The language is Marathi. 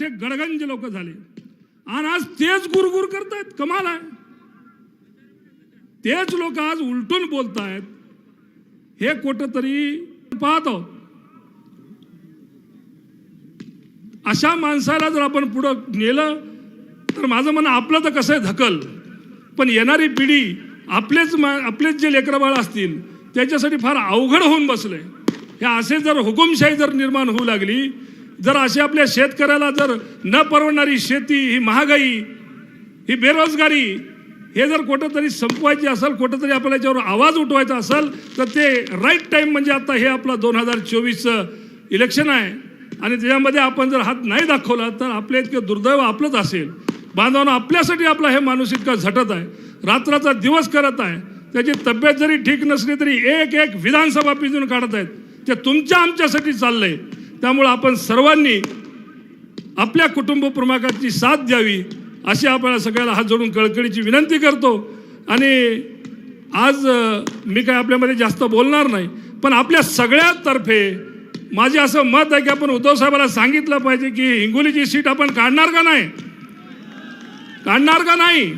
ते गडगंज लोक झाले. आणि आज तेच गुरगुर करतायत. कमाल आहे. तेच लोक आज उलटून बोलतायत. हे कुठंतरी पाहत आहोत. अशा माणसाला जर आपण पुढं नेलं तर माझं म्हणणं आपलं तर कसं आहे धकल. पण येणारी पिढी आपलेच मा आपलेच जे लेकरबाळ असतील त्याच्यासाठी फार अवघड होऊन बसलंय. हे असे जर हुकुमशाही जर निर्माण होऊ लागली जर अशी आपल्या शेतकऱ्याला जर न परवडणारी शेती ही महागाई ही बेरोजगारी हे जर कुठंतरी संपवायची असेल कुठंतरी आपल्याला याच्यावर आवाज उठवायचा असेल तर ते राईट टाईम म्हणजे आता हे आपलं दोन हजार चोवीसचं इलेक्शन आहे. आणि त्याच्यामध्ये आपण जर हात नाही दाखवला तर आपल्या इतकं दुर्दैव आपलंच असेल. बांधवांना आपल्यासाठी आपला हे माणूस इतका झटत आहे. रात्राचा दिवस करत आहे. त्याची तब्येत जरी ठीक नसली तरी एक एक विधानसभा पिजून काढत आहेत. ते तुमच्या आमच्यासाठी चाललं आहे त्यामुळं आपण सर्वांनी आपल्या कुटुंब प्रमुखांची साथ द्यावी अशी आपल्याला सगळ्याला हात जोडून कळकळीची विनंती करतो. आणि आज मी काय आपल्यामध्ये जास्त बोलणार नाही पण आपल्या सगळ्यातर्फे माझे असं मत आहे की आपण उद्धव साहेबाला सांगितलं पाहिजे की हिंगोलीची सीट आपण काढणार का नाही? काढणार का नाही?